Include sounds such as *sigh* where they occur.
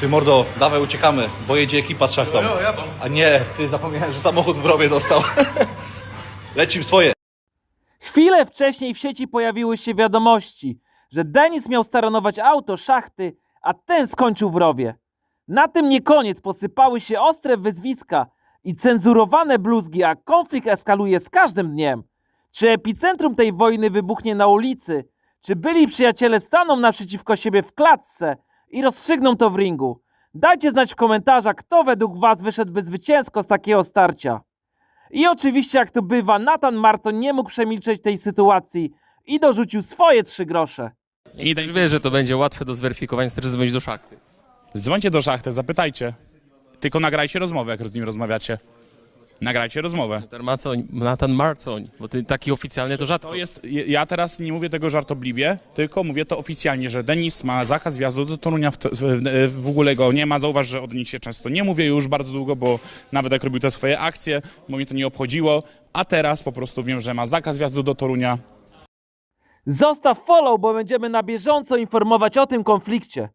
Ty mordo, dawaj uciekamy, bo jedzie ekipa z szachtą. A nie, ty zapomniałem, że samochód w rowie został. *laughs* Lecim swoje. Chwilę wcześniej w sieci pojawiły się wiadomości, że Denis miał staranować auto szachty, a ten skończył w rowie. Na tym nie koniec, posypały się ostre wyzwiska i cenzurowane bluzgi, a konflikt eskaluje z każdym dniem. Czy epicentrum tej wojny wybuchnie na ulicy? Czy byli przyjaciele staną naprzeciwko siebie w klatce i rozstrzygną to w ringu? Dajcie znać w komentarzach, kto według Was wyszedłby zwycięsko z takiego starcia. I oczywiście, jak to bywa, Nathan Marco nie mógł przemilczeć tej sytuacji i dorzucił swoje trzy grosze. I Już wiesz, że to będzie łatwe do zweryfikowania, wystarczy dzwonić do szachty. dzwońcie do szachty, zapytajcie. Tylko nagrajcie rozmowę, jak z nim rozmawiacie. Nagrajcie rozmowę. Nathan Marcoń, Nathan Marcoń, bo ty taki oficjalny to rzadko. To jest, ja teraz nie mówię tego żartobliwie, tylko mówię to oficjalnie, że Denis ma zakaz wjazdu do Torunia, w, w, w ogóle go nie ma. Zauważ, że od nich się często nie mówię już bardzo długo, bo nawet jak robił te swoje akcje, bo mnie to nie obchodziło, a teraz po prostu wiem, że ma zakaz wjazdu do Torunia. Zostaw follow, bo będziemy na bieżąco informować o tym konflikcie.